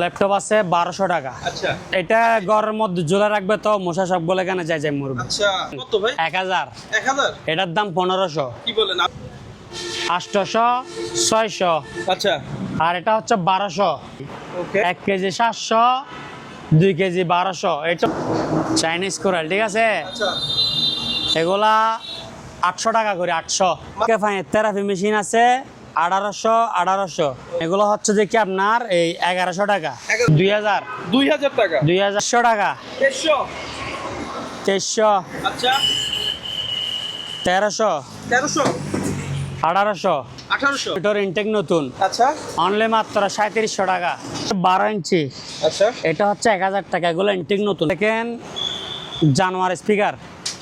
Laptop আছে বারোশো টাকা। আচ্ছা। এটা ঘরের মধ্যে ঝুলে রাখবে তো মশা সব বলে কেন যায় যায় মরবে। আচ্ছা এক হাজার। এটার দাম পনেরোশো। কি বলেন? আটশোশো ছয়শো। আচ্ছা। আর এটা হচ্ছে বারোশো। এক কেজি সাতশো দুই কেজি বারোশো। এটা চাইনিজ কোরাল ঠিক আছে? আচ্ছা। এগুলা আটশো টাকা করে আটশো। থেরাপি মেশিন আছে আঠারোশো আঠারোশো। এগুলো হচ্ছে যে কি আপনার এই এগারোশো টাকা? দুই হাজার। দুই হাজার টাকা? দুই হাজারশো টাকা। তেইশশো আচ্ছা। তেরোশো। তেরোশো? আঠারোশো। আঠারোশো? এটার ইনটেক নতুন। আচ্ছা। অনলি মাত্র সাঁত্রিশশো টাকা। বারো ইঞ্চি। আচ্ছা। এটা হচ্ছে এক হাজার টাকা। এগুলো ইনটেক নতুন। দেখেন জানোয়ার স্পিকার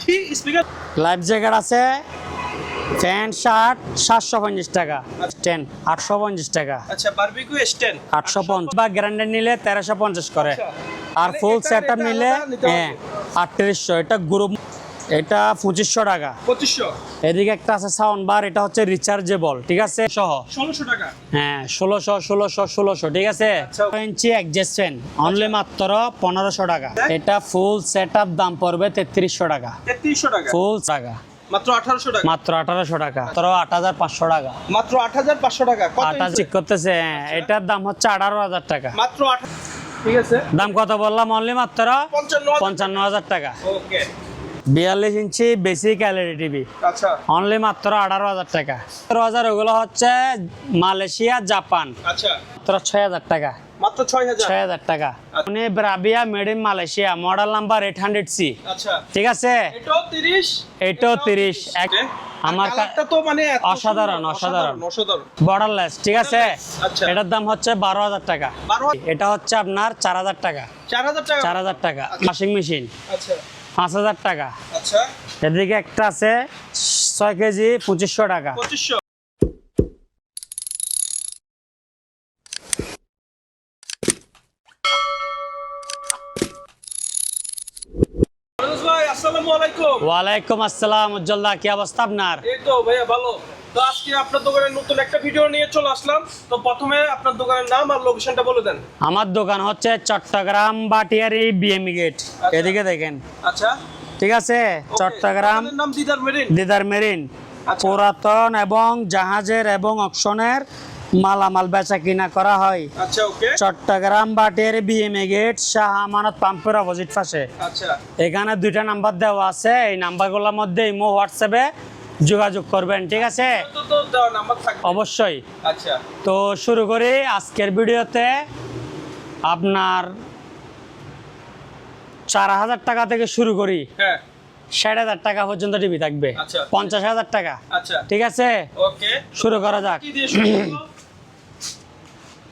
কি স্পিকার লাইফ জ্যাকেট আছে। প্যান্ট শার্ট সাতশো পঞ্চাশ টাকা। টেন আটশো পঞ্চাশ টাকা। আচ্ছা বারবিকিউ আটশো পঞ্চাশ বা গ্র্যান্ডেড নিলে তেরোশো পঞ্চাশ করে। আচ্ছা। আর ফুল সেট এটা নিলে। হ্যাঁ আটত্রিশশো। এটা গ্রুপ এটা পঁচিশশো টাকা। পঁচিশশো। এদিকে একটা আছে সাউন্ড বার এটা হচ্ছে রিচার্জেবল ঠিক আছে? সহ ষোলোশো টাকা। হ্যাঁ ষোলোশো ষোলোশো ষোলোশো ঠিক আছে? আচ্ছা। ইঞ্চি অ্যাডজাস্ট ফ্যান অনলি মাত্র পনেরোশো টাকা। এটা ফুল সেট দাম পড়বে তেত্রিশশো টাকা। তেত্রিশশো টাকা। ফুল টাকা। মাত্র আঠারোশো টাকা? মাত্র আঠারোশো টাকা মাত্র আট হাজার পাঁচশো টাকা। মাত্র আট হাজার পাঁচশো টাকা কত চেক করতেছে হ্যাঁ, এটার দাম হচ্ছে আঠারো হাজার টাকা। মাত্র ঠিক আছে। দাম কত বললাম অনলি মাত্র পঞ্চান্ন হাজার পঞ্চান্ন হাজার টাকা। ওকে বিয়াল্লিশ ইঞ্চি বেসিক এলইডি টিভি আচ্ছা। অনলি মাত্র আঠারো হাজার টাকা। আঠারো হাজার ওগুলো হচ্ছে মালয়েশিয়া জাপান। আচ্ছা। মাত্র ছয় হাজার টাকা। মাত্র ছয় হাজার? টাকা। উনি Bravia made in Malaysia model number eight hundred C আচ্ছা। ঠিক আছে? এটাও তিরিশ? এটাও তিরিশ। আমার তো মানে অসাধারণ, অসাধারণ। অসাধারণ। বর্ডারলেস ঠিক আছে? আচ্ছা। এটার দাম হচ্ছে বারো হাজার টাকা। এটা হচ্ছে আপনার চার হাজার টাকা। চার হাজার টাকা? চার হাজার টাকা। ওয়াশিং মেশিন আচ্ছা। পাঁচ হাজার টাকা। আচ্ছা। এদিকে একটা আছে ছয় কেজি পঁচিশশো টাকা। পঁচিশশো। ওয়ালাইকুম আসসালাম উজ্জ্বলদা কি অবস্থা আপনার? এই তো ভাইয়া ভালো। তো আজকে আপনার দোকানে নতুন একটা ভিডিও নিয়ে চলে আসলাম। তো প্রথমে আপনার দোকানের নাম আর লোকেশনটা বলে দেন। আমার দোকান হচ্ছে চট্টগ্রাম বাটিয়ারি বিএমই গেট এদিকে দেখেন। আচ্ছা। ঠিক আছে? চট্টগ্রাম নাম দিদার মেরিন? দিদার মেরিন। আচ্ছা। পুরাতন এবং জাহাজের এবং অপশনের মালামাল বেচা কিনা করা হয়। আচ্ছা চট্টগ্রাম বাটিয়ারি বিএমএ গেট শাহ আমানত পাম্পের অপোজিট পাশে। আচ্ছা। এখানে দুইটা নাম্বার দেওয়া আছে। এই নাম্বারগুলোর মধ্যে ইমো হোয়াটসঅ্যাপে যোগাযোগ করবেন ঠিক আছে? অবশ্যই। আচ্ছা। তো শুরু করি আজকের ভিডিওতে। আপনার চার হাজার টাকা থেকে শুরু করি। হ্যাঁ। ষাট হাজার টাকা পর্যন্ত টিভি থাকবে। আচ্ছা। পঞ্চাশ হাজার টাকা। আচ্ছা। ঠিক আছে? শুরু করা যাক?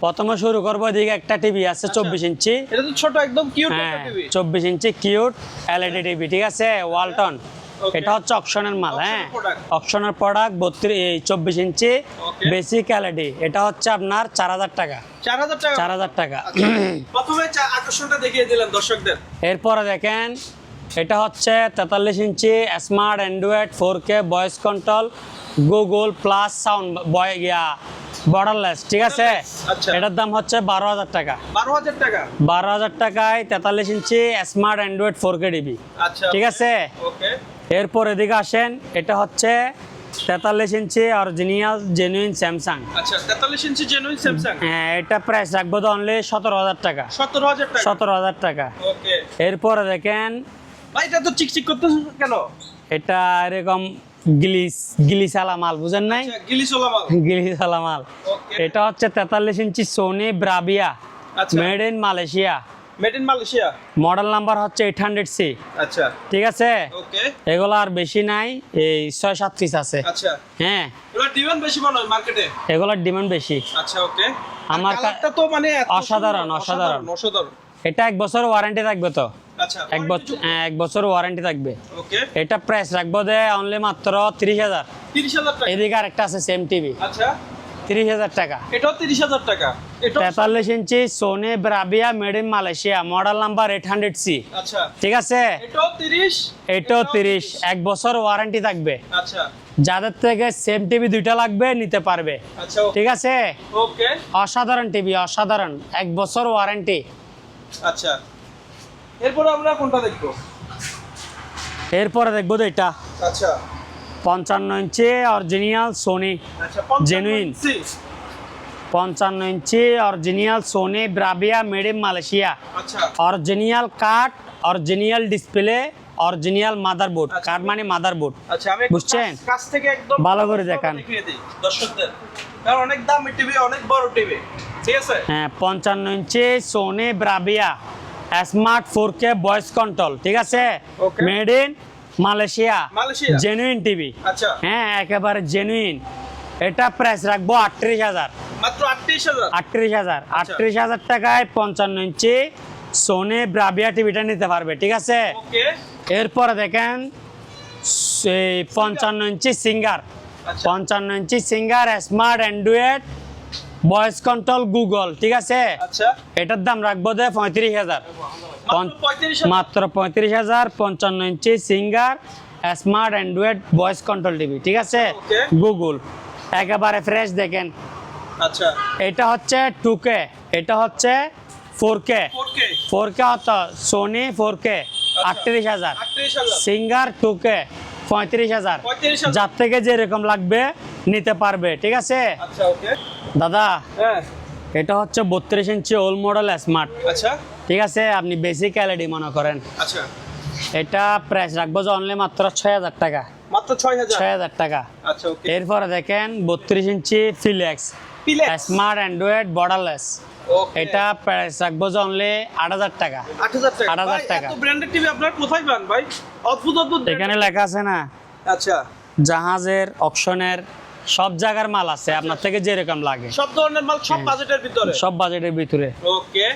প্রথমে শুরু করব এদিকে একটা টিভি আছে চব্বিশ ইঞ্চি। ছোট একদম কিউট হ্যাঁ চব্বিশ ইঞ্চি কিউট এলইডি টিভি ঠিক আছে? ওয়ালটন. এটা হচ্ছে অপশনের মাল হ্যাঁ. অপশনের প্রোডাক্ট বত্রিশ এই চব্বিশ ইঞ্চি. বেসিক এলইডি এটা হচ্ছে আপনার চার হাজার টাকা। চার হাজার টাকা? আচ্ছা। প্রথমে আকর্ষণটা দেখিয়ে দিলেন দর্শকদের। এরপরে দেখেন এটা হচ্ছে তেতাল্লিশ inch smart Android four K voice control Google plus sound boy yeah borderless ঠিক আছে? আচ্ছা। এটার দাম হচ্ছে বারো হাজার টাকা। বারো হাজার টাকা? বারো হাজার টাকায় তেতাল্লিশ inch smart Android four K DB ঠিক আছে? এরপর এদিকে আসেন এটা হচ্ছে তেতাল্লিশ ইঞ্চি অরিজিনাল জেনুইন স্যামসাং আচ্ছা তেতাল্লিশ ইঞ্চি জেনুইন স্যামসাং হ্যাঁ এটা প্রাইস রাখব তো অনলি সতেরো হাজার টাকা। সতেরো হাজার টাকা? সতেরো হাজার টাকা। ওকে। এরপরে দেখেন ভাই এটা তো চিকচিক করতে কেন? এটা এরকম গিলিস গিলিসালা মাল বুঝেন নাই? আচ্ছা, মাল। গিলিসালা মাল। এটা হচ্ছে তেতাল্লিশ inch Sony Bravia made in Malaysia made in Malaysia model number হচ্ছে এইট হান্ড্রেড সি আচ্ছা। ঠিক আছে? ওকে এগুলো আর বেশি নাই এই ছয় সাত পিস আছে। আচ্ছা। হ্যাঁ। এবার ডিমান্ড বেশি মনে হয় মার্কেটে এগুলোর ডিমান্ড বেশি। আচ্ছা ওকে আমার কালারটা তো মানে অসাধারণ, অসাধারণ। অসাধারণ। এটা এক বছর ওয়ারেন্টি থাকবে তো? আচ্ছা এক বছর এক বছর ওয়ারেন্টি থাকবে। ওকে এটা প্রাইস রাখব দে অনলি মাত্র তিরিশ হাজার। এদিকে আরেকটা আছে সেম টিভি আচ্ছা। তিরিশ হাজার টাকা। এটাও তিরিশ হাজার টাকা। তেতাল্লিশ inch Sony Bravia made in Malaysia model number eight hundred C আচ্ছা। ঠিক আছে? এটাও তিরিশ এটাও তিরিশ। এক বছর ওয়ারেন্টি থাকবে। আচ্ছা। যাদের থেকে সেম টিভি দুইটা লাগবে নিতে পারবে। আচ্ছা ঠিক আছে? ওকে। অসাধারণ টিভি অসাধারণ। এক বছর ওয়ারেন্টি আচ্ছা। এরপরে আমরা কোনটা দেখব? এরপরে দেখব তো এটা আচ্ছা। পঞ্চান্ন ইঞ্চি অরিজিনাল সোনি জেনুইন। পঞ্চান্ন inch original Sony Bravia made in Malaysia. আচ্ছা। অরিজিনাল কাঠ অরিজিনাল ডিসপ্লে অরিজিনাল মাদারবোর্ড। আচ্ছা। কাঠ মানে মাদারবোর্ড। আচ্ছা আমি একটু বুঝছেন? ভালো করে দেখান। দর্শকদের। অনেক দামি টিভি অনেক বড় টিভি। ঠিক আছে? হ্যাঁ পঞ্চান্ন inch Sony Bravia smart four K voice control. ঠিক আছে? Made in Malaysia? Genuine TV আচ্ছা। হ্যাঁ একেবারে জেনুইন এটা প্রাইস রাখব আটত্রিশ হাজার। আটত্রিশ হাজার? আটত্রিশ হাজার। টাকায় পঞ্চান্ন ইঞ্চি সোনি ব্রাভিয়া টিভিটা নিতে পারবে ঠিক আছে? এরপরে দেখেন সেই পঞ্চান্ন ইঞ্চি সিঙ্গার আচ্ছা। পঞ্চান্ন inch Singer smart Android voice control Google ঠিক আছে? আচ্ছা। এটার দাম রাখব দে পঁয়ত্রিশ হাজার। মাত্র পঁয়ত্রিশ হাজার। পঞ্চান্ন inch Singer smart Android voice control TV ঠিক আছে? গুগল একেবারে ফ্রেশ দেখেন। আচ্ছা। এটা হচ্ছে টু কে এটা হচ্ছে ফোর কে ফোর কে হতো সোনি ফোর কে আটত্রিশ হাজার। সিঙ্গার টু কে পঁয়ত্রিশ হাজার। যার থেকে যেরকম লাগবে নিতে পারবে ঠিক আছে? আচ্ছা দাদা হ্যাঁ। এটা হচ্ছে বত্রিশ ইঞ্চি ওল্ড মডেল স্মার্ট। আচ্ছা। ঠিক আছে? আপনি বেসিক এলইডি মনে করেন। আচ্ছা। এটা প্রাইস রাখব যে অনলি মাত্র ছয় হাজার টাকা। মাত্র ছয় হাজার? ছয় হাজার টাকা। এরপরে দেখেন বত্রিশ inch Philex smart Android borderless এটা প্রাইস রাখব যে অনলি আট হাজার টাকা। আট হাজার টাকা। 8,000 ভাই, টাকা। ব্র্যান্ডেড টিভি আপনারা কোথায় পান ভাই? অদ্ভুত অদ্ভুত এখানে লেখা আছে না? আচ্ছা। জাহাজের অকশনের সব জায়গার মাল আছে আপনার থেকে যেরকম লাগে। সব ধরনের মাল সব হ্যাঁ। বাজেটের ভিতরে? সব বাজেটের ভিতরে। ওকে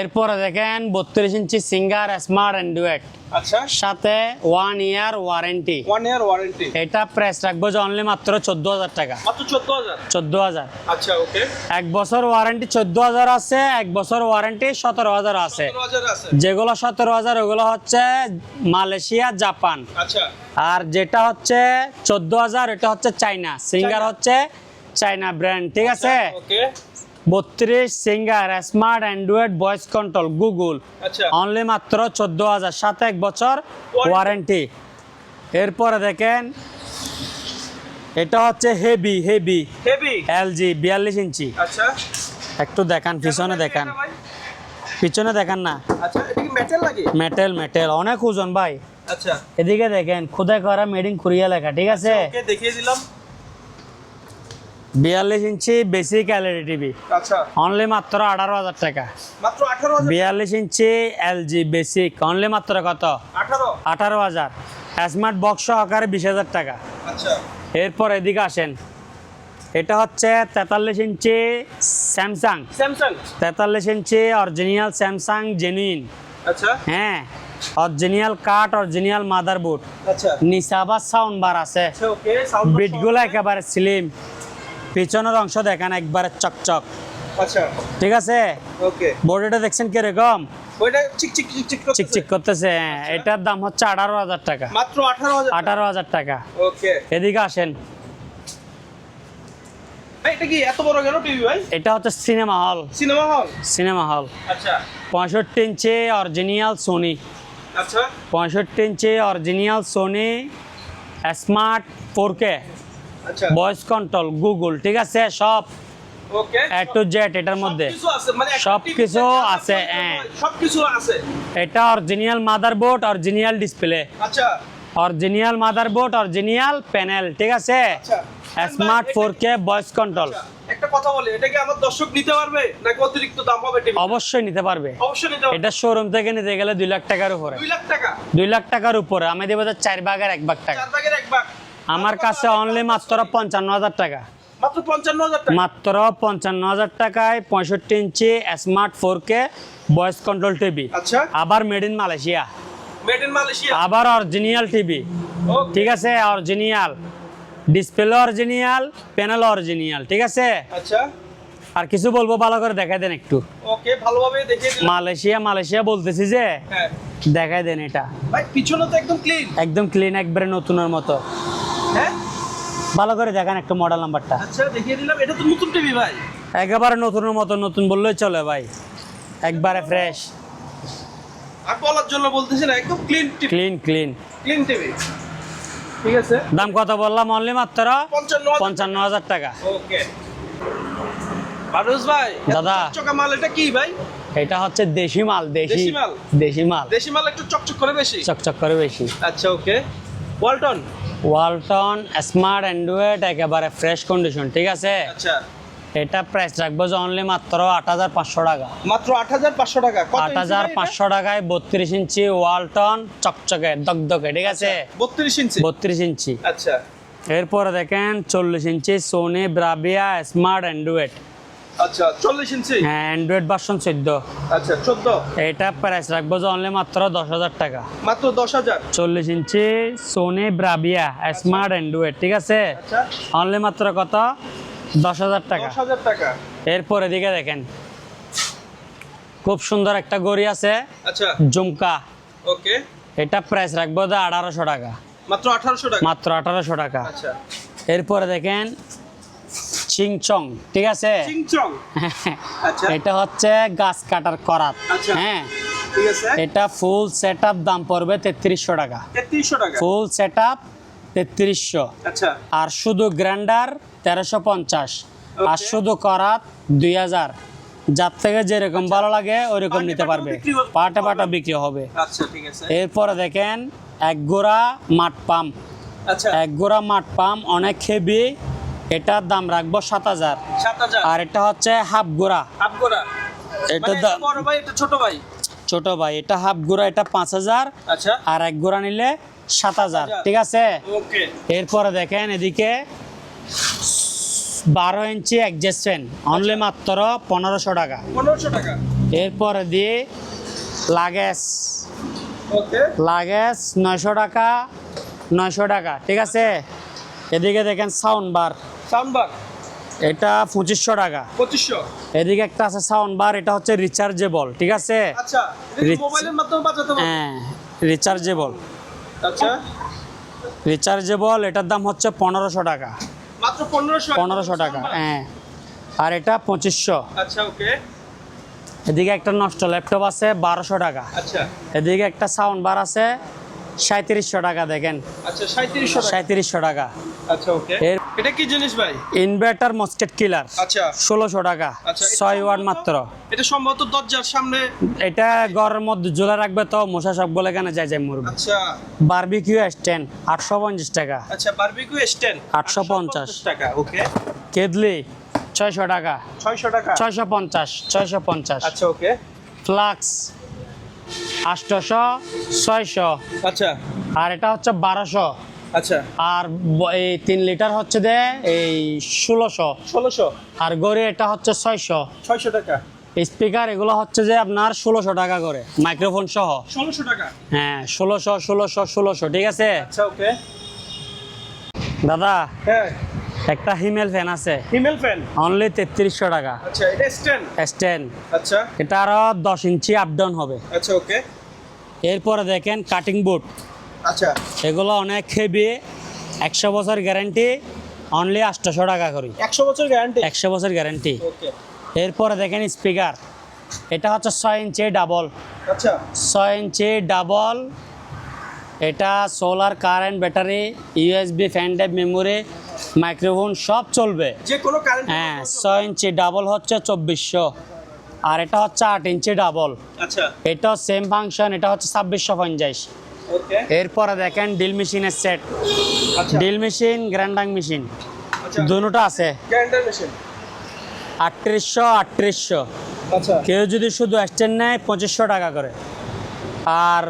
এরপরে দেখেন বত্রিশ ইঞ্চি সিঙ্গার স্মার্ট অ্যান্ড্রয়েড আচ্ছা। সাথে one year warranty one year warranty এটা প্রাইস রাখব যে অনলি মাত্র চোদ্দ হাজার টাকা। মাত্র চোদ্দ হাজার? চোদ্দ হাজার। আচ্ছা ওকে এক বছর ওয়ারেন্টি চোদ্দ হাজার আছে এক বছর ওয়ারেন্টি সতেরো হাজার আছে। যেগুলো সতেরো হাজার ওগুলো হচ্ছে মালয়েশিয়া জাপান। আচ্ছা। আর যেটা হচ্ছে চোদ্দ হাজার এটা হচ্ছে চাইনা সিঙ্গার হচ্ছে চাইনা ব্র্যান্ড ঠিক আছে? বত্রিশ Singer smart Android voice control Google আচ্ছা। অনলি মাত্র চোদ্দ হাজার সাথে এক বছর ওয়ারেন্টি এরপরে দেখেন এটা হচ্ছে হেভি হেভি হেভি এলজি বিয়াল্লিশ ইঞ্চি। আচ্ছা। একটু দেখান পিছনে দেখান। পিছনে দেখান না। আচ্ছা মেটাল লাগে মেটেল মেটেল অনেক ওজন ভাই। আচ্ছা। এদিকে দেখেন খোদাই করা মেডিং কোরিয়া লেখা ঠিক আছে? ওকে দেখিয়ে দিলাম। বিয়াল্লিশ ইঞ্চি বেসিক এলইডি টিভি আচ্ছা। অনলি মাত্র আঠারো হাজার টাকা। বিয়াল্লিশ ইঞ্চি এলজি বেসিক অনলি মাত্র কত? আঠারো। হাজার। স্মার্ট বক্স সহকারে বিশ হাজার টাকা। আচ্ছা। এরপর এদিকে আসেন। এটা হচ্ছে তেতাল্লিশ ইঞ্চি স্যামসাং স্যামসাং তেতাল্লিশ ইঞ্চি অরিজিনাল স্যামসাং জেনুইন আচ্ছা। হ্যাঁ অরিজিনাল কাঠ অরিজিনাল মাদারবোর্ড আচ্ছা। আবার সাউন্ড বার আছে। আচ্ছা বিটগুলো একেবারে স্লিম পিছনের অংশ দেখেন একবারে চকচক। আচ্ছা। ঠিক আছে? ওকে। বডিটা দেখছেন কীরকম? করতেছে। হ্যাঁ, এটার দাম হচ্ছে আঠারো হাজার টাকা। মাত্র আঠারো হাজার টাকা। ওকে। এদিকে আসেন। এটা হচ্ছে cinema hall. Cinema hall? Cinema hall. আচ্ছা। পঁয়ষট্টি ইঞ্চি অরিজিনাল সোনি। আচ্ছা। পঁয়ষট্টি inch original Sony smart four K. আচ্ছা ভয়েস কন্ট্রোল গুগল ঠিক আছে? সব টু জেড এটার মধ্যে। সবকিছু আছে মানে সবকিছু এটা অরিজিনাল মাদারবোর্ড অরিজিনাল ডিসপ্লে আচ্ছা। অরিজিনাল মাদারবোর্ড অরিজিনাল প্যানেল ঠিক আছে? আচ্ছা। স্মার্ট ভয়েস কন্ট্রোল আচ্ছা, একটা কথা বলি এটা কি আমার দর্শক নিতে পারবে? নাকি অতিরিক্ত দাম হবে অবশ্যই নিতে পারবে। অবশ্যই নিতে এটা শোরুম থেকে নিতে গেলে দুই লাখ টাকার উপরে। দুই লাখ টাকা। দুই লাখ টাকার উপরে। আমি দেবো চার ভাগের এক ভাগ টাকা। ভাগের ভাগ। আমার কাছে অনলি মাত্র পঞ্চান্ন হাজার টাকা? মাত্র পঞ্চান্ন হাজার টাকায় পঁয়ষট্টি inch smart four K voice control TV আচ্ছা। আবার made in Malaysia. Made in Malaysia? আবার অরিজিনাল টিভি ঠিক আছে original display original panel original ঠিক আছে? আচ্ছা। আর কিছু বলব ভালো করে দেখাই দেন একটু। ওকে ভালোভাবে দেখিয়ে দিলাম। মালয়েশিয়া মালয়েশিয়া বলতেছি যে হ্যাঁ। দেখাই দেন এটা। ভাই পিছনে তো একদম ক্লিন একদম ক্লিন একবারে নতুনের মতো। হ্যাঁ? ভালো করে দেখেন একটু মডেল নাম্বারটা আচ্ছা দেখিয়ে দিলাম। এটা তো নতুন টিভি ভাই। একেবারে নতুনের মতো নতুন বললেই চলে ভাই। একবারে ফ্রেশ আর বলার জন্য বলতেছি না একদম clean TV clean clean clean TV ঠিক আছে? দাম কত বললাম? অনলি মাত্র পঞ্চান্ন হাজার টাকা। ওকে মানুষ ভাই দাদা। চকা মাল এটা কি ভাই? এটা হচ্ছে দেশি মাল দেশি দেশি মাল? দেশি মাল। দেশি মাল একটু চকচক করে বেশি? চকচক করে বেশি। আচ্ছা okay Walton? Walton smart Android একেবারে ফ্রেশ কন্ডিশন ঠিক আছে? আচ্ছা। এটা প্রাইস রাখব যে অনলি মাত্র আট হাজার পাঁচশো টাকা। মাত্র আট হাজার পাঁচশো টাকা। আট হাজার পাঁচশো টাকায় বত্রিশ ইঞ্চি ওয়ালটন চকচকে দগদগে ঠিক আছে? বত্রিশ ইঞ্চি? বত্রিশ ইঞ্চি। আচ্ছা। এরপরে দেখেন চল্লিশ inch Sony Bravia smart Android আচ্ছা চল্লিশ ইঞ্চি? হ্যাঁ অ্যান্ড্রয়েড ভার্সন চোদ্দ। আচ্ছা চোদ্দ। এটা প্রাইস রাখব যে অনলি মাত্র দশ হাজার টাকা। মাত্র দশ হাজার? চল্লিশ inch Sony Bravia smart Android ঠিক আছে? আচ্ছা। অনলি মাত্র কত? দশ হাজার টাকা। দশ হাজার টাকা। এরপরে দিকে দেখেন। খুব সুন্দর একটা গড়ি আছে। আচ্ছা। জুমকা ওকে। এটা প্রাইস রাখব যে আঠারোশো টাকা। মাত্র আঠারোশো টাকা? মাত্র আঠারোশো টাকা। আচ্ছা। এরপরে দেখেন চিংচং ঠিক আছে? আচ্ছা। এটা হচ্ছে গাছ কাটার করাত। আচ্ছা। হ্যাঁ। এটা ফুল সেট দাম পড়বে তেত্রিশশো টাকা। তেত্রিশশো টাকা। ফুল সেট আপ তেত্রিশশো। আচ্ছা। আর শুধু গ্রাইন্ডার তেরোশো পঞ্চাশ। আর শুধু করাত দুই হাজার। যার থেকে যেরকম ভালো লাগে ওইরকম নিতে পারবে। পাটে পাটা বিক্রি হবে। এরপরে দেখেন এক গোড়া মাঠ পাম্প। এক গোড়া মাঠ পাম্প অনেক হেভি এটার দাম রাখব সাত হাজার। আর এটা হচ্ছে হাফ গোড়া। আপগোড়া এটা মানে দাম বড় ভাই এটা ছোট ভাই? ছোট ভাই এটা হাফ গোড়া এটা পাঁচ হাজার। আচ্ছা। আর এক গোড়া নিলে সাত হাজার হাজার। ঠিক আছে? এরপরে দেখেন এদিকে বারো ইঞ্চি অ্যাডজাস্ট ফ্যান অনলি মাত্র পনেরোশো টাকা। পনেরোশো টাকা। এরপরে দিয়ে লাগেজ। লাগেজ নয়শো টাকা নয়শো টাকা ঠিক আছে? এদিকে দেখেন সাউন্ড বার সাউন্ডবার এটা পঁচিশশো টাকা। পঁচিশশো? এদিকে একটা আছে সাউন্ড বার এটা হচ্ছে রিচার্জেবল ঠিক আছে? আচ্ছা মোবাইলের মাধ্যমে বাজাতে হ্যাঁ রিচার্জেবল আচ্ছা। রিচার্জেবল এটার দাম হচ্ছে পনেরোশো টাকা। মাত্র পনেরোশো পনেরোশো টাকা হ্যাঁ। আর এটা পঁচিশশো। আচ্ছা ওকে। এদিকে একটা নষ্ট ল্যাপটপ আছে বারোশো টাকা। আচ্ছা। এদিকে একটা সাউন্ড বার আছে সাঁত্রিশশো টাকা দেখেন। আচ্ছা সাঁত্রিশশো টাকা। সাঁত্রিশশো টাকা। আচ্ছা ওকে। এটা কি জিনিস ভাই? Inverter mosquito killer. আচ্ছা। ষোলোশো টাকা। আচ্ছা ছয় ওয়াট মাত্র। এটা সম্ভবত দরজার সামনে এটা ঘরের মধ্যে ঝুলে রাখবে তো মশা সবগুলো এখানে যায় যায় মরবে। আচ্ছা। বারবিকিউ স্ট্যান্ড আটশো পঞ্চাশ টাকা। আচ্ছা বারবিকিউ স্ট্যান্ড 850 টাকা ওকে। কেদলি ছয়শো টাকা। ছয়শো টাকা। ছয়শো পঞ্চাশ ছয়শো পঞ্চাশ। আচ্ছা ওকে। ফ্লাক্স আটশোশো ছয়শো। আচ্ছা। আর এটা হচ্ছে বারোশো। আচ্ছা। আর এই তিন লিটার হচ্ছে যে এই ষোলোশো। ষোলোশো? আর গড়ি এটা হচ্ছে ছয়শো। ছয়শো টাকা। স্পিকার এগুলো হচ্ছে যে আপনার ষোলোশো টাকা করে মাইক্রোফোন সহ। ষোলোশো টাকা? হ্যাঁ ষোলোশো ষোলোশো ষোলোশো ঠিক আছে? আচ্ছা ওকে দাদা হ্যাঁ। একটা হিমেল ফ্যান আছে। হিমেল ফ্যান? অনলি তেত্রিশশো টাকা। আচ্ছা এটা স্ট্যান্ড? স্ট্যান্ড। আচ্ছা। এটা আরও দশ ইঞ্চি আপ ডাউন হবে। আচ্ছা ওকে। এরপরে দেখেন কাটিং বোর্ড আচ্ছা। এগুলো অনেক হেভি একশো বছর গ্যারান্টি অনলি আটশোশো টাকা করি। একশো বছর গ্যারান্টি একশো বছর গ্যারান্টি ওকে। এরপরে দেখেন স্পিকার এটা হচ্ছে ছয় ইঞ্চি ডাবল আচ্ছা। ছয় ইঞ্চি ডাবল এটা solar current battery USB pen drive memory microphone সব চলবে। যে কোনো হ্যাঁ ছয় ইঞ্চি ডাবল হচ্ছে চব্বিশশো। আর এটা হচ্ছে আট ইঞ্চি ডাবল আচ্ছা। এটাও সেম ফাংশন এটা হচ্ছে ছাব্বিশশো পঞ্চাশ। এরপরে দেখেন ডিল মেশিনের set drill machine grinding machine দুটো আছে। আটত্রিশশো আটত্রিশশো। আচ্ছা। কেউ যদি শুধু স্ট্যান্ড নেয় পঁচিশশো টাকা করে। আর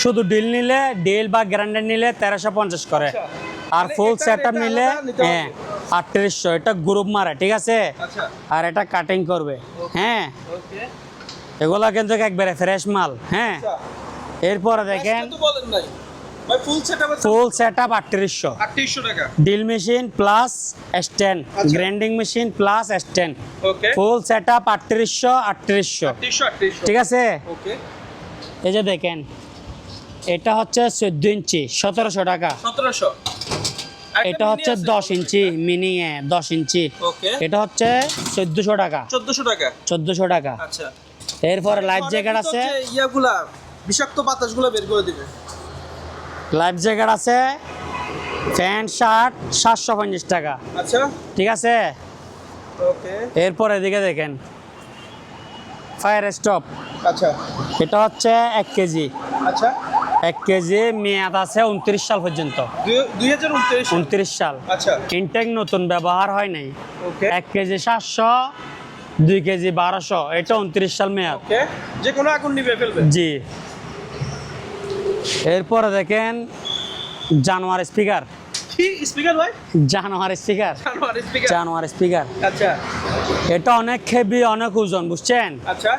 শুধু ডিল নিলে ডিল বা গ্রাইন্ডার নিলে তেরোশো পঞ্চাশ করে। আচ্ছা। আর মানে ফুল এটা- সেট এটা নিলে। হ্যাঁ আটত্রিশশো এটা গ্রুপ মারে ঠিক আছে? আচ্ছা। আর এটা কাটিং করবে হ্যাঁ? ওকে এগুলো কিন্তু একবারে ফ্রেশ মাল হ্যাঁ? আচ্ছা। এরপরে দেখেন ফুল সেটআপ সেট আপ আটত্রিশশো। 3800 টাকা। Drill machine plus stand. Grinding machine plus stand okay full set up আটত্রিশশো আটত্রিশশো। 3800 ঠিক আছে? ওকে এই যে দেখেন এটা হচ্ছে চোদ্দ ইঞ্চি সতেরোশো টাকা। 1700 আরেকটা এটা হচ্ছে দশ ইঞ্চি মিনি দশ ইঞ্চি। এটা হচ্ছে চোদ্দোশো টাকা। চোদ্দশো টাকা? চোদ্দোশো টাকা। আচ্ছা। এরপরে লাইফ জ্যাকেট আছে। ইয়াগুলা বিষাক্ত বাতাসগুলো বের করে দিবে। লাইফ জ্যাকেট আছে প্যান্ট শার্ট সাতশো পঞ্চাশ টাকা। আচ্ছা। ঠিক আছে? ওকে। এরপর এদিকে দেখেন ফায়ার স্টপ আচ্ছা। এটা হচ্ছে এক কেজি। আচ্ছা। এক কেজি মেয়াদ আছে উনত্রিশ সাল পর্যন্ত। উনত্রিশ? সাল। আচ্ছা। ইনটেক নতুন ব্যবহার হয় নাই। এক কেজি সাতশো দুই কেজি বারোশো এটা উনত্রিশ সাল মেয়াদ। যে কোনো আগুন নিবে ফেলবে। জি। এরপরে দেখেন জানোয়ার স্পিকার জানোয়ার স্পিকার জানোয়ার স্পিকার জানোয়ার এটা অনেক হেভি অনেক ওজন বুঝছেন? আচ্ছা।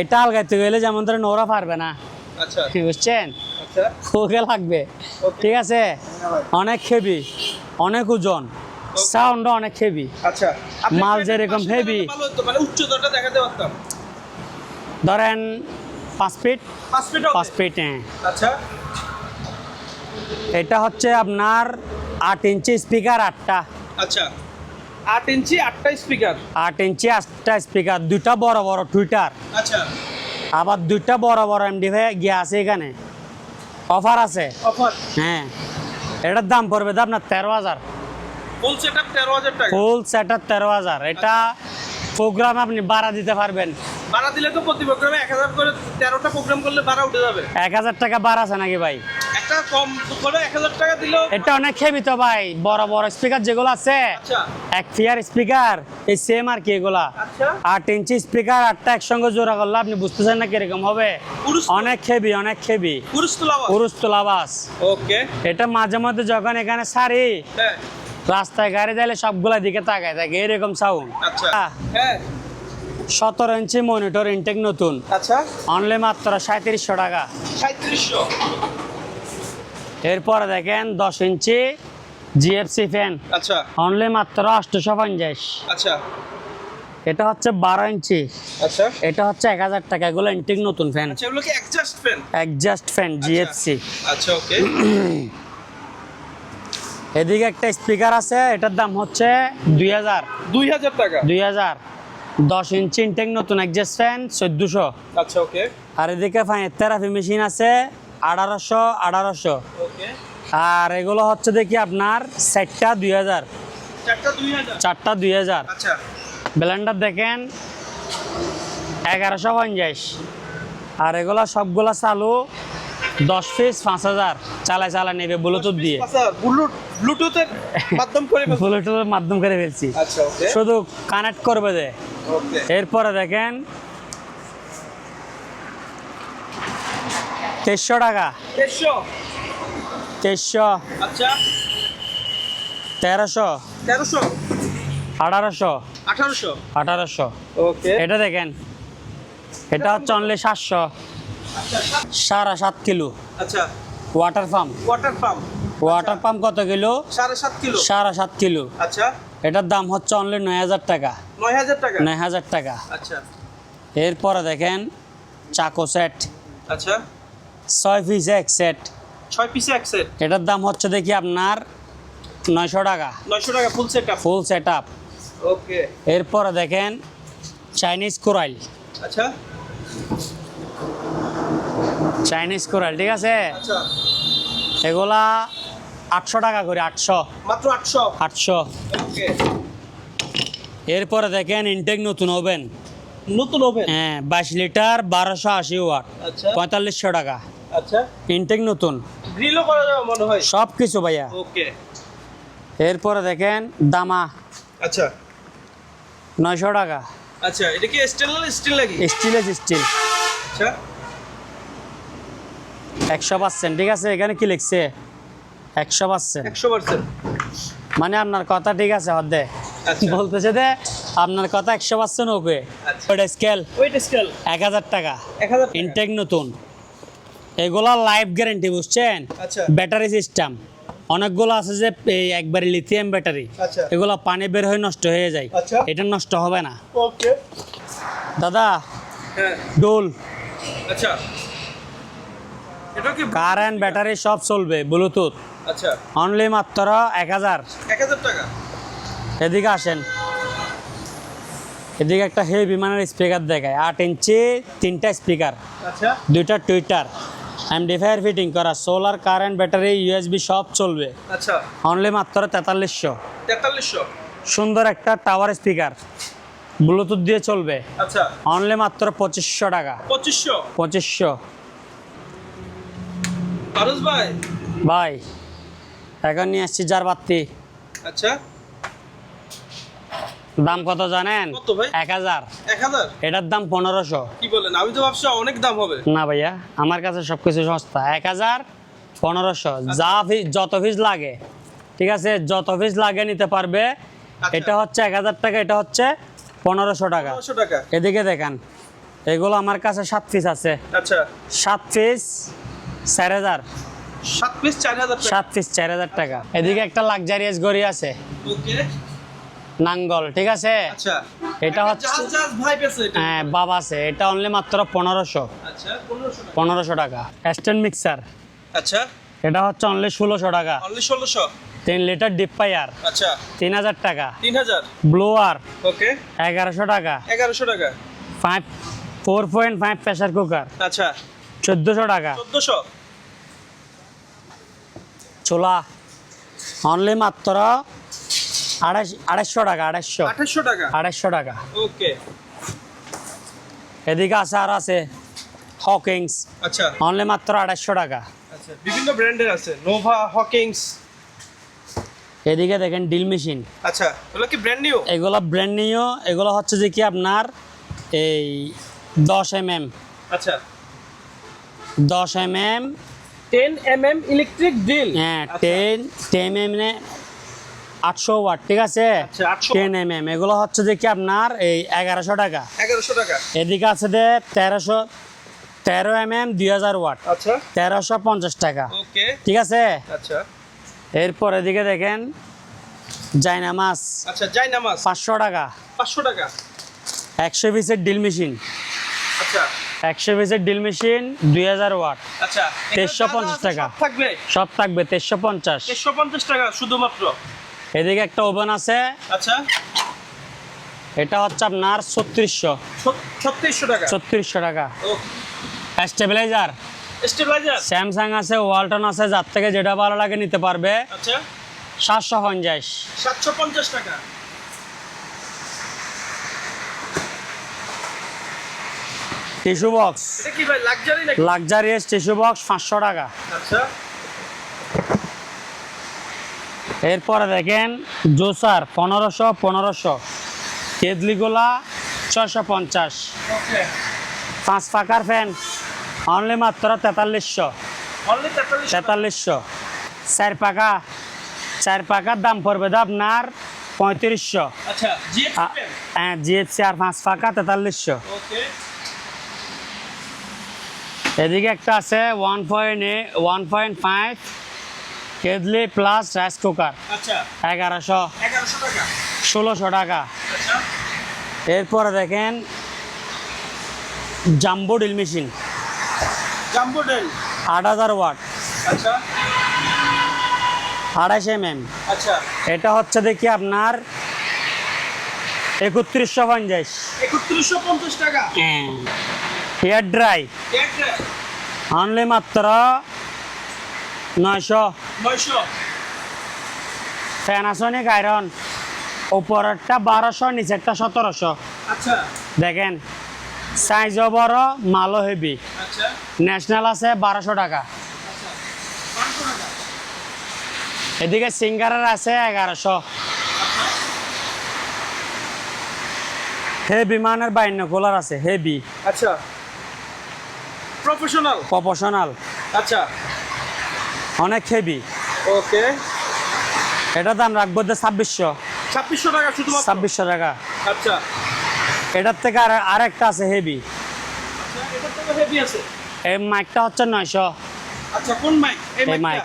এটা আলগাইতে গেলে যেমন ধরেন ওরা পারবে না। আচ্ছা বুঝছেন? আচ্ছা। ওকে লাগবে। ঠিক আছে? অনেক হেভি অনেক ওজন সাউন্ড অনেক হেভি আচ্ছা। মাল যেরকম হতো, মানে উচ্চতাটা দেখাতে পারতাম। ধরেন পাঁচ ফিট পাঁচ ফিট হ্যাঁ। আচ্ছা। এটা হচ্ছে আপনার আট ইঞ্চি স্পিকার আটটা। আচ্ছা। আট ইঞ্চি আটটা স্পিকার আট ইঞ্চি আটটা স্পিকার দুইটা বড় বড় টুইটার আচ্ছা। আবার দুইটা বড় বড় এমডি ভাই গিয়ে আছে এখানে। অফার আছে? অফার হ্যাঁ। এটার দাম পড়বে তো আপনার তেরো হাজার। ফুল সেট আপ তেরো হাজার টাকা। ফুল তেরো হাজার। এটা প্রোগ্রাম আপনি বাড়া দিতে পারবেন। ভাড়া দিলে তো প্রতি প্রোগ্রামে এক হাজার করে তেরোটা প্রোগ্রাম করলে ভাড়া উঠে যাবে। এক হাজার টাকা বাড়া আছে নাকি ভাই? একটা কম করে এক হাজার টাকা দিলেও এটা অনেক হেভি তো ভাই। বড় বড় স্পিকার যেগুলো আছে আচ্ছা। এক ফিয়ার স্পিকার এই সেম আর কি এগুলা। আচ্ছা। আট ইঞ্চি স্পিকার আটটা একসঙ্গে জোড়া করলে আপনি বুঝতেছেন না কীরকম হবে। অনেক হেভি অনেক হেভি পুরুষ তোলা তোলাবাস ওকে। এটা মাঝে মধ্যে যখন এখানে সারি হ্যাঁ। রাস্তায় গাড়ি যাইলে সবগুলা দিকে তাকায় থাকে এরকম সাউন্ড আচ্ছা। হ্যাঁ। সতেরো ইঞ্চি মনিটর ইনটেক নতুন। আচ্ছা। অনলি মাত্র সাঁত্রিশশো টাকা। সাঁত্রিশশো এরপরে দেখেন দশ ইঞ্চি জিএফসি ফ্যান আচ্ছা। অনলি মাত্র আটশোশো পঞ্চাশ। আচ্ছা। এটা হচ্ছে বারো ইঞ্চি। আচ্ছা। এটা হচ্ছে এক হাজার টাকা। এগুলো ইন্টিক নতুন ফ্যান আচ্ছা এগুলো কি adjust fan exhaust fan GFC. আচ্ছা ওকে এদিকে একটা স্পিকার আছে এটার দাম হচ্ছে দুই হাজার। দুই হাজার টাকা। দুই হাজার। দশ ইঞ্চি ইনটেক নতুন একজাস্ট ফ্যান চোদ্দোশো। আচ্ছা ওকে আর এদিকে ফাইন থেরাপি মেশিন আছে আঠারোশো আঠারোশো। আর এগুলো হচ্ছে দেখি আপনার চারটা দুই হাজার। চারটা দুই হাজার? আচ্ছা। ব্লেন্ডার দেখেন এগারোশো পঞ্চাশ। আর এগুলো সবগুলা চালু দশ পিস পাঁচ হাজার। চালায় চালায় নেবে ব্লুটুথ দিয়ে। আচ্ছা ব্লুটুথের মাধ্যম করে ফেলতে- ব্লুটুথের মাধ্যম করে ফেলছি। আচ্ছা শুধু কানেক্ট করবে দে এরপরে দেখেন তেইশশো টাকা। দেড়শো তেইশশো। আচ্ছা। তেরোশো। তেরোশো? আঠারোশো। আঠারোশো? আঠারোশো। ওকে। এটা দেখেন। এটা হচ্ছে অনলি সাতশো। আচ্ছা সাড়ে সাত কিলো। আচ্ছা। Water pump water pump water pump কত কিলো? সাড়ে সাত কিলো। সাড়ে সাত কিলো। আচ্ছা। এটার দাম হচ্ছে অনলি নয় হাজার টাকা। নয় হাজার টাকা? নয় হাজার টাকা। আচ্ছা। এরপরে দেখেন চাকো সেট আচ্ছা। ছয় পিস এক সেট ছয় পিসে এক সেট এটার দাম হচ্ছে দেখি আপনার নয়শো টাকা। নয়শো টাকা full set up full set up okay এরপরে দেখেন চাইনিজ কোরাইল আচ্ছা। চাইনিজ কোরাইল ঠিক আছে? আচ্ছা। এগুলা আটশো টাকা করে আটশো। মাত্র আটশো। আটশো। ওকে এরপরে দেখেন ইনটেক নতুন ওভেন নতুন ওভেন হ্যাঁ বাইশ লিটার বারোশো আশি ওয়াট আচ্ছা। পঁয়তাল্লিশশো টাকা। আচ্ছা। ইনটেক নতুন। গ্রিলও করা যাবে মনে হয়? সব কিছু ভাইয়া। ওকে এরপরে দেখেন দামা। আচ্ছা। নয়শো টাকা। আচ্ছা এটা কি স্টেনলেস স্টিল নাকি? স্টিলেস স্টিল আচ্ছা। একশো পার্সেন্ট ঠিক আছে? এখানে কি লিখছে? একশো পার্সেন্ট একশো পার্সেন্ট মানে আপনার কথা ঠিক আছে হদ্দে আচ্ছা। বলতেছে যে আপনার কথা একশো পার্সেন্ট ওকে আচ্ছা। ওটা স্কেল ওয়েট স্কেল এক হাজার টাকা। এক হাজার টাকা। ইনটেক নতুন। এগুলা লাইফ গ্যারেন্টি বুঝছেন? আচ্ছা। ব্যাটারি সিস্টেম অনেকগুলো আছে যে এই একবারে লিথিয়াম ব্যাটারি আচ্ছা। এগুলো পানি বের হয়ে নষ্ট হয়ে যায়। আচ্ছা। এটা নষ্ট হবে না। ওকে দাদা ডোল আচ্ছা। এটা কি কারেন্ট ব্যাটারি সব চলবে ব্লুটুথ আচ্ছা। অনলি মাত্র এক হাজার। টাকা। এদিকে আসেন। এদিকে একটা হেভি বিমানের স্পিকার দেখায়। আট ইঞ্চি তিনটা স্পিকার আচ্ছা। দুইটা টুইটার এমডিফায়ার ফিটিং করা সোলার কারেন্ট ব্যাটারি ইউএসবি সব চলবে। আচ্ছা। অনলি মাত্র তেতাল্লিশশো। তেতাল্লিশশো। সুন্দর একটা টাওয়ার স্পিকার ব্লুটুথ দিয়ে চলবে। আচ্ছা। অনলি মাত্র পঁচিশশো টাকা। পঁচিশশো? পঁচিশশো। ভাই? ভাই এখন নিয়ে আসছি যার বাত্তি আচ্ছা। দাম কত জানেন? কত ভাই? এক হাজার। এটার দাম পনেরোশো। কি বলেন? আমি তো ভাবছি অনেক দাম হবে। না ভাইয়া আমার কাছে সব কিছু সস্তা। এক হাজার পনেরোশো। যা ফিস যত ফিস লাগে ঠিক আছে? যত ফিস লাগে নিতে পারবে। আচ্ছা। এটা হচ্ছে এক হাজার টাকা এটা হচ্ছে পনেরোশো টাকা। এদিকে দেখান এগুলো আমার কাছে সাত পিস আছে। আচ্ছা। সাত পিস চার হাজার। সাত পিস চার হাজার টাকা। সাত পিস চার হাজার টাকা। এদিকে একটা লাক্সারিয়াস গড়ি আছে। ওকে নাঙ্গল ঠিক আছে? আচ্ছা। এটা হচ্ছে হ্যাঁ বাবা আছে। এটা অনলি মাত্র পনেরোশো। আচ্ছা পনেরোশো টাকা। স্ট্যান্ড মিক্সার আচ্ছা। এটা হচ্ছে অনলি ষোলোশো টাকা। অনলি ষোলোশো? তিন লিটার ডিপ পায়ার আচ্ছা। তিন হাজার টাকা। তিন হাজার? Blower okay. এগারোশো টাকা। এগারোশো টাকা। Five four point five pressure cooker আচ্ছা। চোদ্দোশো টাকা। চোদ্দোশো? চোলা। অনলি মাত্র আড়াইশ আড়াইশো টাকা আড়াইশো। আঠাশশো টাকা? আড়াইশো টাকা। ওকে। এদিকে আছে আর আছে হকিংস আচ্ছা। অনলি মাত্র আড়াইশো টাকা। আচ্ছা বিভিন্ন ব্র্যান্ডের আছে নোভা হকিংস এদিকে দেখেন ডিল মেশিন। আচ্ছা এগুলো কি ব্র্যান্ড নিউ এগুলো ব্র্যান্ড নিউ এগুলো হচ্ছে যে কি আপনার এই দশ এম এম আচ্ছা। দশ M M ten M M electric drill হ্যাঁ টেন টেন এম এম আটশো ওয়াট ঠিক আছে? আচ্ছা টেন এম এম এগুলো হচ্ছে যে কি আপনার এই এগারোশো টাকা। এগারোশো টাকা। এদিকে আছে যে তেরোশো তেরো এম এম দুই হাজার ওয়াট। আচ্ছা। তেরোশো পঞ্চাশ টাকা। ওকে। ঠিক আছে? আচ্ছা। এরপর এদিকে দেখেন জাইনা মাছ আচ্ছা যাই নামাজ পাঁচশো টাকা। পাঁচশো টাকা। একশো পিসের ডিল মেশিন। আচ্ছা। একশো পিসের ডিল মেশিন দুই হাজার ওয়াট। আচ্ছা। তেইশশো পঞ্চাশ টাকা। সব থাকবে? সব থাকবে তেইশশো পঞ্চাশ। তেইশশো পঞ্চাশ টাকা শুধুমাত্র? এদিকে একটা ওভেন আছে। আচ্ছা। এটা হচ্ছে আপনার ছত্রিশশো। ছত্রিশশো টাকা। ছত্রিশশো টাকা। স্টেবিলাইজার স্টেবিলাইজার স্যামসাং আছে ওয়ালটন আছে যার থেকে যেটা ভালো লাগে নিতে পারবে। আচ্ছা। সাতশো পঞ্চাশ। সাতশো পঞ্চাশ টাকা। টিস্যু বক্স এটা কি ভাই লাক্সারি নাকি? লাক্সারিয়াস টিস্যু বক্স পাঁচশো টাকা। আচ্ছা। এরপরে দেখেন জোসার পনেরোশো পনেরোশো। কেদলিগুলা ছশো পঞ্চাশ। পাঁচ পাকার ফ্যান অনলি মাত্র তেতাল্লিশশো। তেতাল্লিশশো। চার পাকা চার পাকার দাম পড়বে তো আপনার পঁয়ত্রিশশো। আচ্ছা হ্যাঁ জিএফসি আর পাঁচ পাকা তেতাল্লিশশো। এদিকে একটা আছে one point one point five কেদলি plus rice cooker আচ্ছা। এগারোশো। ষোলোশো টাকা। আচ্ছা। এরপরে দেখেন jumbo drill machine jumbo drill আট হাজার ওয়াট। আচ্ছা। আড়াইশ এম এম আচ্ছা। এটা হচ্ছে দেখি আপনার একত্রিশশো পঞ্চাশ। একত্রিশশো পঞ্চাশ টাকা। হেয়ার ড্রাই অনলি মাত্র নয়শো। নয়শো। প্যানাসনিক আয়রন উপরেরটা বারোশো নিচেরটা সতেরোশো। আচ্ছা। দেখেন সাইজও বড় মালও হেভি। আচ্ছা। ন্যাশনাল আছে বারোশো টাকা। আচ্ছা। পাঁচশো টাকা। এদিকে সিঙ্গারের আছে এগারোশো। হেভি মানের বাইন্য কুলার আছে হেভি। আচ্ছা। প্রফেশনাল। প্রফেশনাল। আচ্ছা। অনেক হেভি ওকে এটার দাম রাখব যে ছাব্বিশশো। ছাব্বিশশো টাকা শুধুমাত্র? ছাব্বিশশো টাকা। আচ্ছা। এটার থেকে আর আরেকটা আছে হেভি আচ্ছা এটা তো হেভি আছে? এই মাইকটা হচ্ছে নয়শো। আচ্ছা কোন মাইক এই মাইক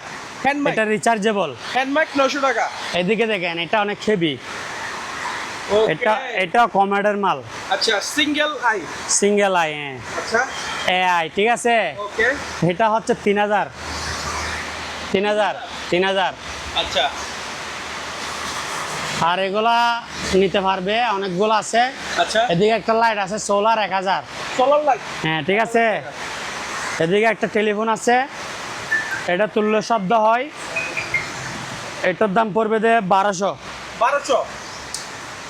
এটা রিচার্জেবল হ্যান্ড মাইক নয়শো টাকা। এদিকে দেখেন এটা অনেক হেভি এটা এটা কমেডের মাল। আচ্ছা সিঙ্গেল আই সিঙ্গেল আই হ্যাঁ। আচ্ছা। এআই ঠিক আছে? ওকে এটা হচ্ছে তিন হাজার। তিন হাজার তিন হাজার। আচ্ছা। আর এগুলা নিতে পারবে অনেকগুলো আছে। আচ্ছা। এদিকে একটা লাইট আছে সোলার এক হাজার। সোলার লাইট হ্যাঁ ঠিক আছে। এদিকে একটা টেলিফোন আছে। এটা তুল্য শব্দ হয়। এটার দাম পড়বে যে বারোশো। বারোশো?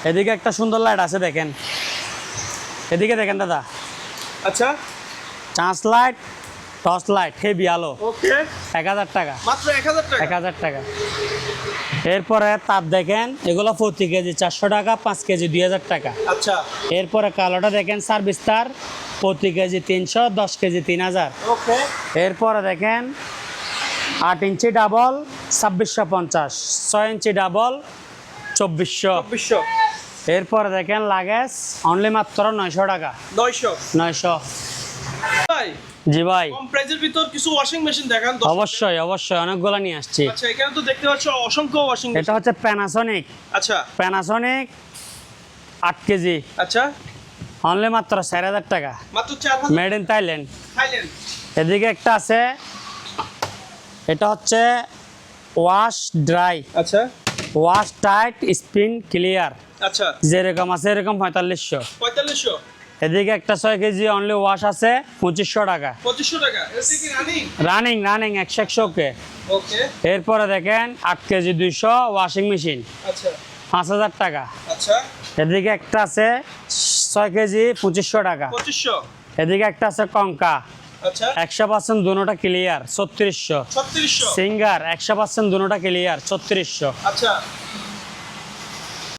এদিকে একটা সুন্দর লাইট আছে দেখেন। এদিকে দেখেন দাদা। আচ্ছা। Chance light torch light heavy আলো। ওকে। এক হাজার টাকা। মাত্র এক হাজার টাকা। এক হাজার টাকা। এরপরে তাপ দেখেন এগুলো প্রতি কেজি চারশো টাকা পাঁচ কেজি দুই হাজার টাকা। আচ্ছা। এরপরে কালোটা দেখেন সার্ভিস তার প্রতি কেজি তিনশো দশ কেজি তিন হাজার। ওকে। এরপরে দেখেন আট ইঞ্চি ডাবল ছাব্বিশশো পঞ্চাশ ছয় ইঞ্চি ডাবল চব্বিশশো। চব্বিশশো। এরপরে দেখেন লাগেজ অনলি মাত্র নয়শো টাকা। নয়শো। নয়শো। জি ভাই। কম প্রাইজের ভিতর কিছু ওয়াশিং মেশিন দেখান অবশ্যই অবশ্যই অনেকগুলো নিয়ে আসছি। আচ্ছা এখানে তো দেখতে পাচ্ছ অসংখ্য ওয়াশিং মেশিন এটা হচ্ছে প্যানাসনিক আচ্ছা। প্যানাসনিক আট কেজি। আচ্ছা। অনলি মাত্র চার হাজার টাকা। মাত্র চার হাজার। মেড ইন থাইল্যান্ড থাইল্যান্ড এদিকে একটা আছে। এটা হচ্ছে ওয়াশ ড্রাই আচ্ছা। ওয়াশ টাইট স্পিন ক্লিয়ার আচ্ছা। যেরকম আছে এরকম পঁয়তাল্লিশশো। পঁয়তাল্লিশশো। এদিকে একটা ছয় কেজি অনলি ওয়াশ আছে পঁচিশশো টাকা। পঁচিশশো টাকা। রানিং রানিং একশো একশো কে। এরপরে দেখেন আট কেজি দুইশো ওয়াশিং মেশিন আচ্ছা। পাঁচ হাজার টাকা। আচ্ছা। এদিকে একটা আছে ছয় কেজি পঁচিশশো টাকা। এদিকে একটা আছে কঙ্কা। আচ্ছা। একশো পার্সেন্ট দুটা ক্লিয়ার ছত্রিশশো। সিঙ্গার একশো পার্সেন্ট দুটা ক্লিয়ার ছত্রিশশো। আচ্ছা।